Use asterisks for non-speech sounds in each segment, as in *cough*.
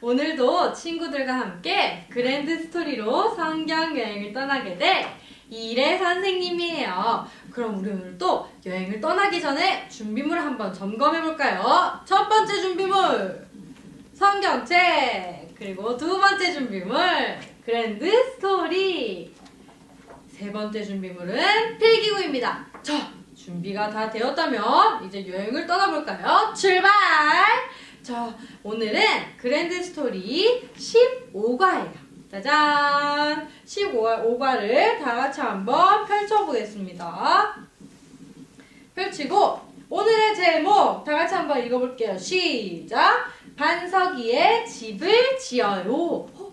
오늘도 친구들과 함께 그랜드 스토리로 성경 여행을 떠나게 될 이래 선생님이에요. 그럼 우리 오늘 또 여행을 떠나기 전에 준비물을 한번 점검해 볼까요? 첫 번째 준비물 성경책 그리고 두 번째 준비물 그랜드 스토리 세 번째 준비물은 필기구입니다. 자, 준비가 다 되었다면 이제 여행을 떠나볼까요? 출발! 자, 오늘은 그랜드 스토리 15과예요. 짜잔! 15과를 다 같이 한번 펼쳐보겠습니다. 펼치고 오늘의 제목 다 같이 한번 읽어볼게요. 시작! 반석이의 집을 지어요. 어,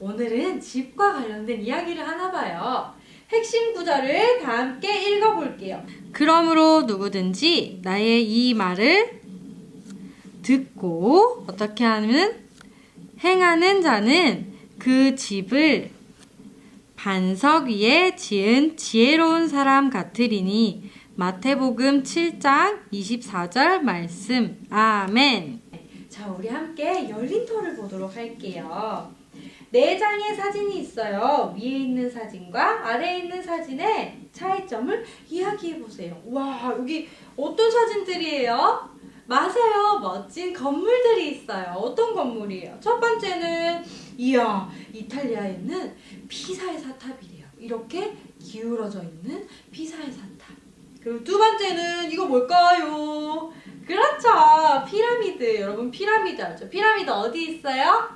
오늘은 집과 관련된 이야기를 하나 봐요. 핵심 구절을 다 함께 읽어볼게요. 그러므로 누구든지 나의 이 말을 듣고 어떻게 하면 행하는 자는 그 집을 반석 위에 지은 지혜로운 사람 같으리니 마태복음 7장 24절 말씀 아멘. 자, 우리 함께 열린 터를 보도록 할게요. 네 장의 사진이 있어요. 위에 있는 사진과 아래에 있는 사진의 차이점을 이야기해 보세요. 와, 여기 어떤 사진들이에요? 맞아요. 멋진 건물들이 있어요. 어떤 건물이에요? 첫 번째는 이야, 이탈리아에 있는 피사의 사탑이래요. 이렇게 기울어져 있는 피사의 사탑. 그리고 두 번째는 이거 뭘까요? 그렇죠. 피라미드. 여러분 피라미드 알죠? 피라미드 어디 있어요?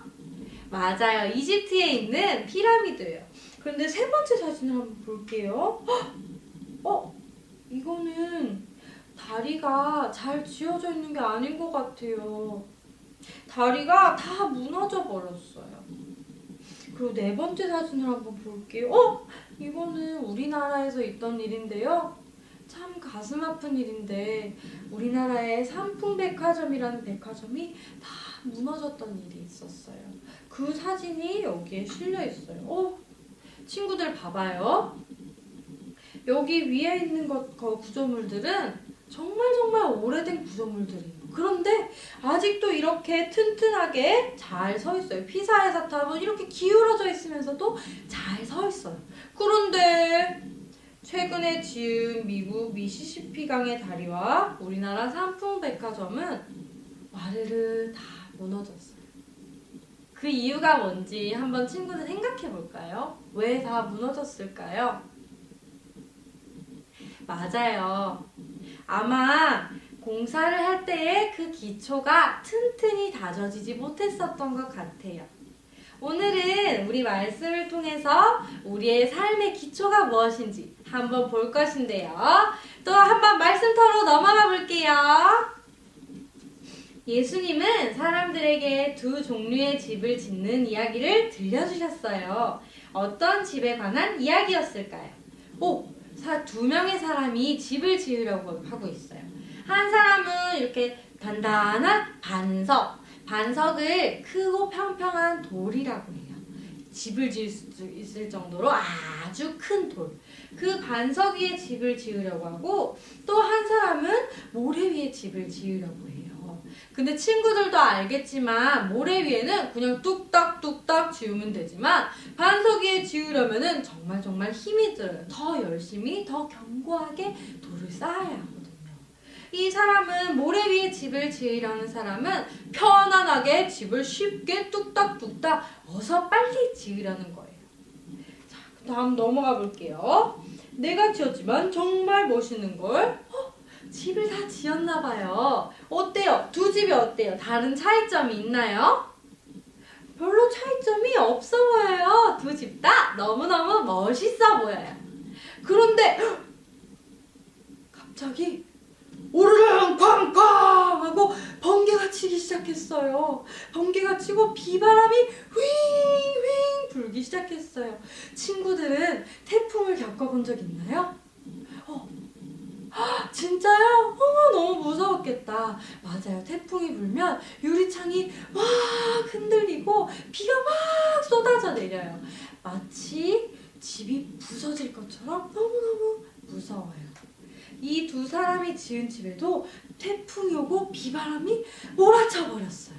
맞아요. 이집트에 있는 피라미드예요. 그런데 세 번째 사진을 한번 볼게요. 헉! 어? 이거는 다리가 잘 지어져 있는 게 아닌 것 같아요. 다리가 다 무너져 버렸어요. 그리고 네 번째 사진을 한번 볼게요. 어? 이거는 우리나라에서 있던 일인데요. 참 가슴 아픈 일인데 우리나라의 삼풍백화점이라는 백화점이 다 무너졌던 일이 있었어요. 그 사진이 여기에 실려 있어요. 어? 친구들 봐봐요. 여기 위에 있는 것, 그 구조물들은 정말 정말 오래된 구조물들이에요. 그런데 아직도 이렇게 튼튼하게 잘 서 있어요. 피사의 사탑은 이렇게 기울어져 있으면서도 잘 서 있어요. 그런데 최근에 지은 미국 미시시피강의 다리와 우리나라 삼풍백화점은 와르르 다 무너졌어요. 그 이유가 뭔지 한번 친구들 생각해 볼까요? 왜 다 무너졌을까요? 맞아요. 아마 공사를 할 때에 그 기초가 튼튼히 다져지지 못했었던 것 같아요. 오늘은 우리 말씀을 통해서 우리의 삶의 기초가 무엇인지 한번 볼 것인데요. 또 한번 말씀터로 넘어가 볼게요. 예수님은 사람들에게 두 종류의 집을 짓는 이야기를 들려주셨어요. 어떤 집에 관한 이야기였을까요? 오, 사, 두 명의 사람이 집을 지으려고 하고 있어요. 한 사람은 이렇게 단단한 반석, 반석을 크고 평평한 돌이라고 해요. 집을 지을 수 있을 정도로 아주 큰 돌. 그 반석 위에 집을 지으려고 하고 또 한 사람은 모래 위에 집을 지으려고 해요. 근데 친구들도 알겠지만 모래 위에는 그냥 뚝딱뚝딱 지으면 되지만 반석 위에 지으려면은 정말 정말 힘이 들어요. 더 열심히 더 견고하게 돌을 쌓아야 하거든요. 이 사람은 모래 위에 집을 지으려는 사람은 편안하게 집을 쉽게 뚝딱뚝딱 어서 빨리 지으려는 거예요. 자, 다음 넘어가 볼게요. 내가 지었지만 정말 멋있는 걸. 어? 집을 다 지었나 봐요. 어때요? 두 집이 어때요? 다른 차이점이 있나요? 별로 차이점이 없어 보여요. 두 집 다 너무너무 멋있어 보여요. 그런데 헉! 갑자기 오르릉 쾅쾅 하고 번개가 치기 시작했어요. 번개가 치고 비바람이 휘잉 휘잉 불기 시작했어요. 친구들은 태풍을 겪어본 적 있나요? 어, *gasps* 헉, 진짜요? 어머 너무 무서웠겠다. 맞아요. 태풍이 불면 유리창이 막 흔들리고 비가 막 쏟아져 내려요. 마치 집이 부서질 것처럼 너무너무 무서워요. 이 두 사람이 지은 집에도 태풍이 오고 비바람이 몰아쳐 버렸어요.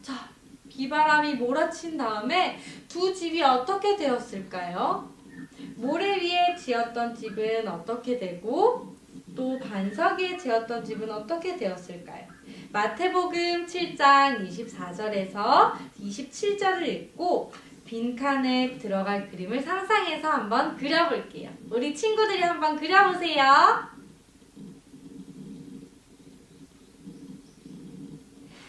자, 비바람이 몰아친 다음에 두 집이 어떻게 되었을까요? 모래 위에 지었던 집은 어떻게 되고 또 반석 위에 지었던 집은 어떻게 되었을까요? 마태복음 7장 24절에서 27절을 읽고 빈칸에 들어갈 그림을 상상해서 한번 그려볼게요. 우리 친구들이 한번 그려보세요.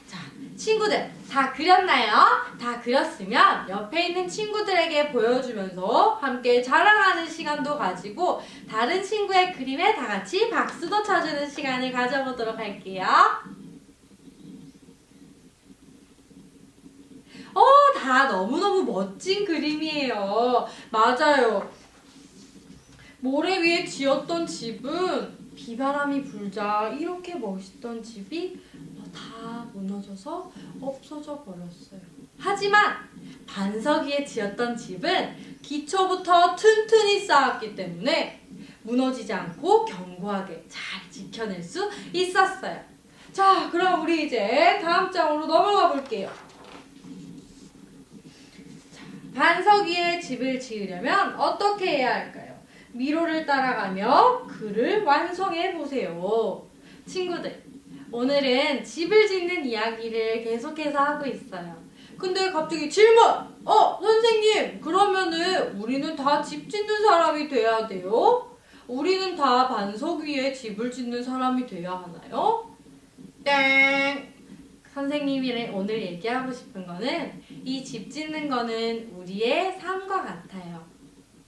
자, 친구들 다 그렸나요? 다 그렸으면 옆에 있는 친구들에게 보여주면서 함께 자랑하는 시간도 가지고 다른 친구의 그림에 다 같이 박수도 쳐주는 시간을 가져보도록 할게요. 어, 다 너무너무 멋진 그림이에요. 맞아요. 모래 위에 지었던 집은 비바람이 불자 이렇게 멋있던 집이 다 무너져서 없어져 버렸어요. 하지만 반석 위에 지었던 집은 기초부터 튼튼히 쌓았기 때문에 무너지지 않고 견고하게 잘 지켜낼 수 있었어요. 자, 그럼 우리 이제 다음 장으로 넘어가 볼게요. 자, 반석 위에 집을 지으려면 어떻게 해야 할까요? 미로를 따라가며 글을 완성해 보세요. 친구들, 오늘은 집을 짓는 이야기를 계속해서 하고 있어요. 근데 갑자기 질문! 어, 선생님, 그러면은 우리는 다 집 짓는 사람이 돼야 돼요? 우리는 다 반석 위에 집을 짓는 사람이 돼야 하나요? 땡! 선생님이 오늘 얘기하고 싶은 거는 이 집 짓는 거는 우리의 삶과 같아요.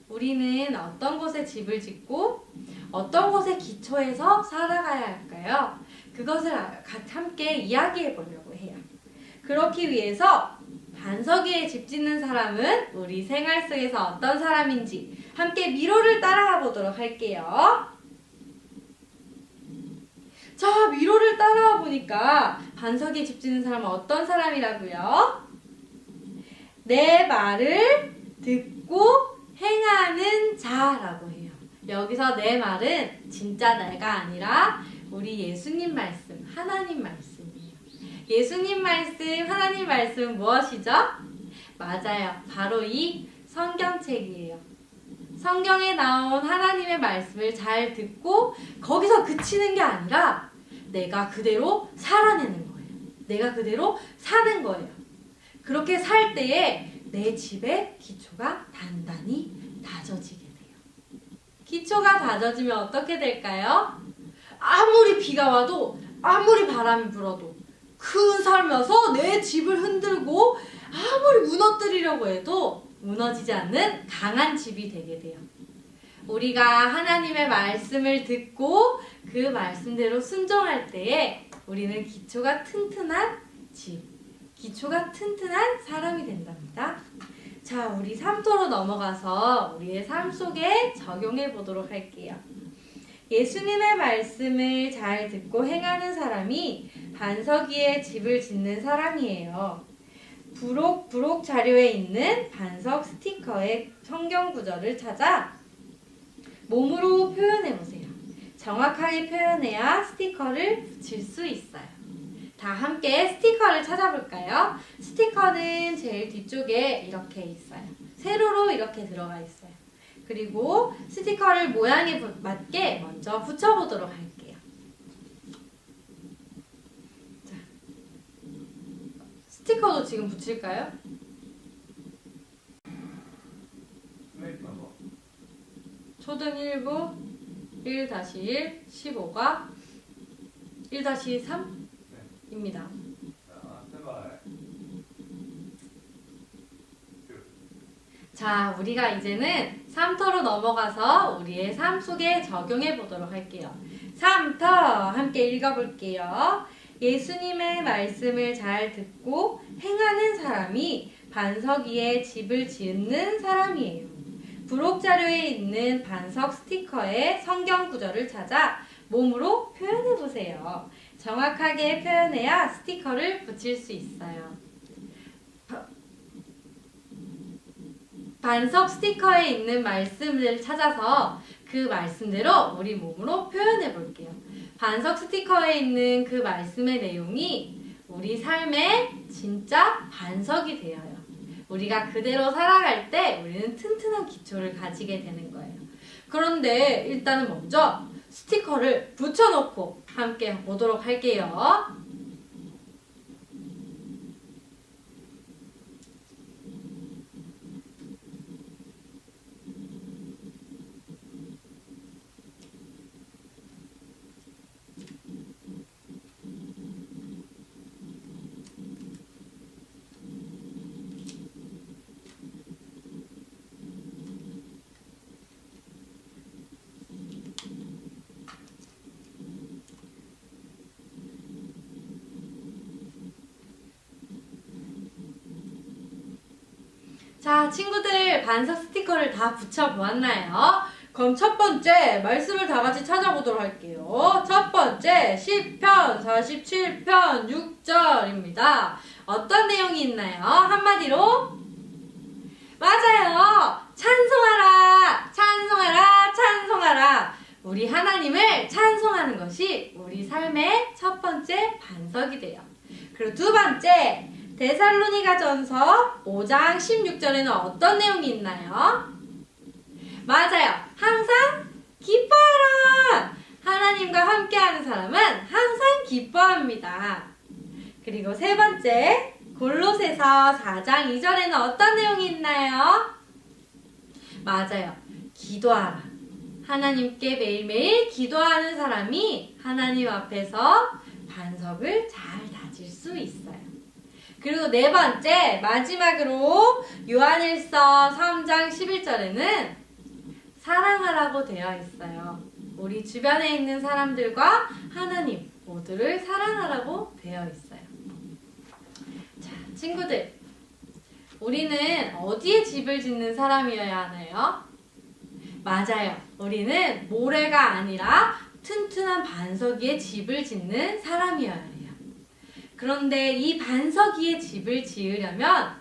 우리는 어떤 곳에 집을 짓고 어떤 곳에 기초해서 살아가야 할까요? 그것을 아- 가- 함께 이야기해 보려고 해요. 그렇기 위해서 반석 위에 집 짓는 사람은 우리 생활 속에서 어떤 사람인지 함께 미로를 따라가 보도록 할게요. 자, 미로를 따라와 보니까 반석 위에 집 짓는 사람은 어떤 사람이라고요? 내 말을 듣고 행하는 자라고 해요. 여기서 내 말은 진짜 내가 아니라 우리 예수님 말씀, 하나님 말씀이에요. 예수님 말씀, 하나님 말씀 무엇이죠? 맞아요. 바로 이 성경책이에요. 성경에 나온 하나님의 말씀을 잘 듣고 거기서 그치는 게 아니라 내가 그대로 살아내는 거예요. 내가 그대로 사는 거예요. 그렇게 살 때에 내 집의 기초가 단단히 다져지게 돼요. 기초가 다져지면 어떻게 될까요? 아무리 비가 와도 아무리 바람이 불어도 큰 살면서 내 집을 흔들고 아무리 무너뜨리려고 해도 무너지지 않는 강한 집이 되게 돼요. 우리가 하나님의 말씀을 듣고 그 말씀대로 순종할 때에 우리는 기초가 튼튼한 집, 기초가 튼튼한 사람이 된답니다. 자, 우리 삼토로 넘어가서 우리의 삶 속에 적용해 보도록 할게요. 예수님의 말씀을 잘 듣고 행하는 사람이 반석 위에 집을 짓는 사람이에요. 부록 부록 자료에 있는 반석 스티커의 성경 구절을 찾아 몸으로 표현해 보세요. 정확하게 표현해야 스티커를 붙일 수 있어요. 다 함께 스티커를 찾아볼까요? 스티커는 제일 뒤쪽에 이렇게 있어요. 세로로 이렇게 들어가 있어요. 그리고 스티커를 모양에 부- 맞게 먼저 붙여보도록 할게요. 자, 스티커도 지금 붙일까요? 초등 1부 1-1 15가 1-3입니다. 자, 우리가 이제는 3터로 넘어가서 우리의 삶 속에 적용해 보도록 할게요. 3터 함께 읽어볼게요. 예수님의 말씀을 잘 듣고 행하는 사람이 반석 위에 집을 짓는 사람이에요. 부록 자료에 있는 반석 스티커의 성경 구절을 찾아 몸으로 표현해 보세요. 정확하게 표현해야 스티커를 붙일 수 있어요. 반석 스티커에 있는 말씀을 찾아서 그 말씀대로 우리 몸으로 표현해 볼게요. 반석 스티커에 있는 그 말씀의 내용이 우리 삶에 진짜 반석이 되어요. 우리가 그대로 살아갈 때 우리는 튼튼한 기초를 가지게 되는 거예요. 그런데 일단은 먼저 스티커를 붙여놓고 함께 보도록 할게요. 자, 친구들 반석 스티커를 다 붙여보았나요? 그럼 첫 번째 말씀을 다 같이 찾아보도록 할게요. 첫 번째 10편 47편 6절입니다. 어떤 내용이 있나요? 한마디로 맞아요. 찬송하라, 찬송하라, 찬송하라. 우리 하나님을 찬송하는 것이 우리 삶의 첫 번째 반석이 돼요. 그리고 두 번째, 데살로니가 전서 5장 16절에는 어떤 내용이 있나요? 맞아요. 항상 기뻐하라. 하나님과 함께하는 사람은 항상 기뻐합니다. 그리고 세 번째, 골로새서 4장 2절에는 어떤 내용이 있나요? 맞아요. 기도하라. 하나님께 매일매일 기도하는 사람이 하나님 앞에서 반석을 잘 다질 수 있어요. 그리고 네 번째, 마지막으로 요한일서 3장 11절에는 사랑하라고 되어 있어요. 우리 주변에 있는 사람들과 하나님 모두를 사랑하라고 되어 있어요. 자, 친구들. 우리는 어디에 집을 짓는 사람이어야 하나요? 맞아요. 우리는 모래가 아니라 튼튼한 반석 위에 집을 짓는 사람이어야 해요. 그런데 이 반석 위에 집을 지으려면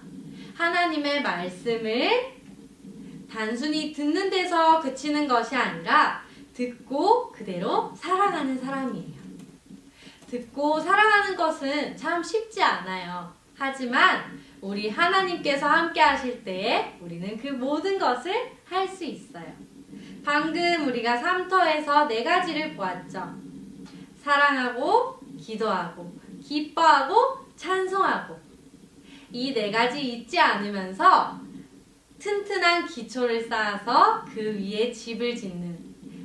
하나님의 말씀을 단순히 듣는 데서 그치는 것이 아니라 듣고 그대로 살아가는 사람이에요. 듣고 살아가는 것은 참 쉽지 않아요. 하지만 우리 하나님께서 함께 하실 때에 우리는 그 모든 것을 할 수 있어요. 방금 우리가 삼터에서 네 가지를 보았죠. 사랑하고, 기도하고, 기뻐하고, 찬송하고. 이 네 가지 잊지 않으면서 튼튼한 기초를 쌓아서 그 위에 집을 짓는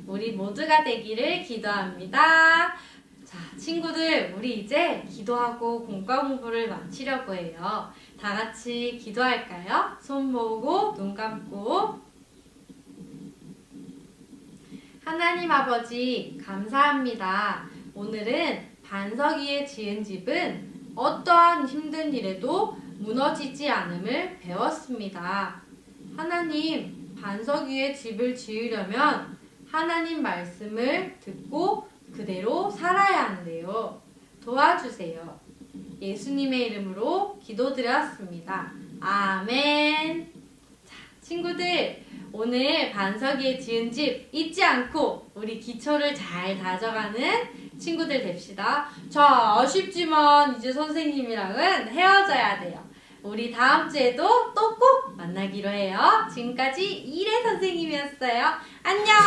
우리 모두가 되기를 기도합니다. 자, 친구들, 우리 이제 기도하고 공과 공부를 마치려고 해요. 다 같이 기도할까요? 손 모으고 눈 감고 하나님 아버지 감사합니다. 오늘은 반석 위에 지은 집은 어떠한 힘든 일에도 무너지지 않음을 배웠습니다. 하나님, 반석 위에 집을 지으려면 하나님 말씀을 듣고 그대로 살아야 하는데요. 도와주세요. 예수님의 이름으로 기도드렸습니다. 아멘. 자, 친구들, 오늘 반석 위에 지은 집 잊지 않고 우리 기초를 잘 다져가는 친구들 됩시다. 자, 아쉽지만 이제 선생님이랑은 헤어져야 돼요. 우리 다음 주에도 또 꼭 만나기로 해요. 지금까지 이래 선생님이었어요. 안녕!